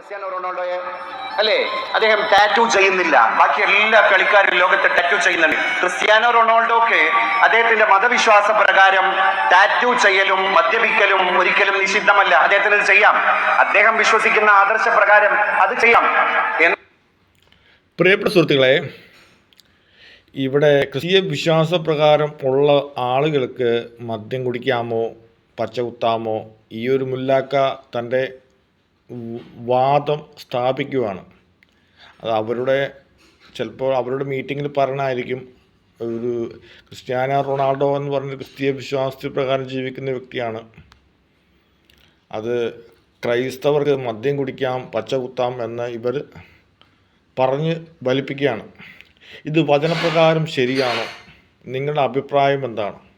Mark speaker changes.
Speaker 1: Cristiano റൊണാൾഡോയെ? അല്ലേ? അദ്ദേഹം ടാറ്റു ചെയ്യുന്നില്ല. ബാക്കി എല്ലാ കളിക്കാരും ലോകത്ത് ടാറ്റു ചെയ്യുന്നുണ്ട്. ക്രിസ്ത്യാനോ റൊണാൾഡോക്ക് അദ്ദേഹത്തിന്റെ മതവിശ്വാസ പ്രകാരം ടാറ്റു ചെയ്യലും മദ്യപിക്കലും ഒരിക്കലും നിഷിദ്ധമല്ല. അദ്ദേഹത്തിന് ഇത് ചെയ്യാം. അദ്ദേഹം വിശ്വസിക്കുന്ന ആദർശ പ്രകാരം അത് ചെയ്യാം.
Speaker 2: പ്രിയപ്പെട്ട സുഹൃത്തുക്കളെ ഇവിടെ ക്രിസ്തീയ വിശ്വാസപ്രകാരം ഉള്ള ആളുകൾക്ക് മദ്യം കുടിക്കാമോ പച്ച കുത്താമോ ഈ ഒരു മുല്ലാക്ക തന്റെ വാദം സ്ഥാപിക്കുവാണ്. അത് അവരുടെ ചിലപ്പോൾ അവരുടെ മീറ്റിങ്ങിൽ പറഞ്ഞായിരിക്കും. ഒരു ക്രിസ്ത്യാന റൊണാൾഡോ എന്ന് പറഞ്ഞ ക്രിസ്തീയ വിശ്വാസത്തിൽ പ്രകാരം ജീവിക്കുന്ന വ്യക്തിയാണ്. അത് ക്രൈസ്തവർക്ക് മദ്യം കുടിക്കാം പച്ച കുത്താം എന്ന് ഇവർ പറഞ്ഞ് വലിപ്പിക്കുകയാണ് ഇത് വചനപ്രകാരം ശരിയാണോ? നിങ്ങളുടെ അഭിപ്രായം എന്താണ്?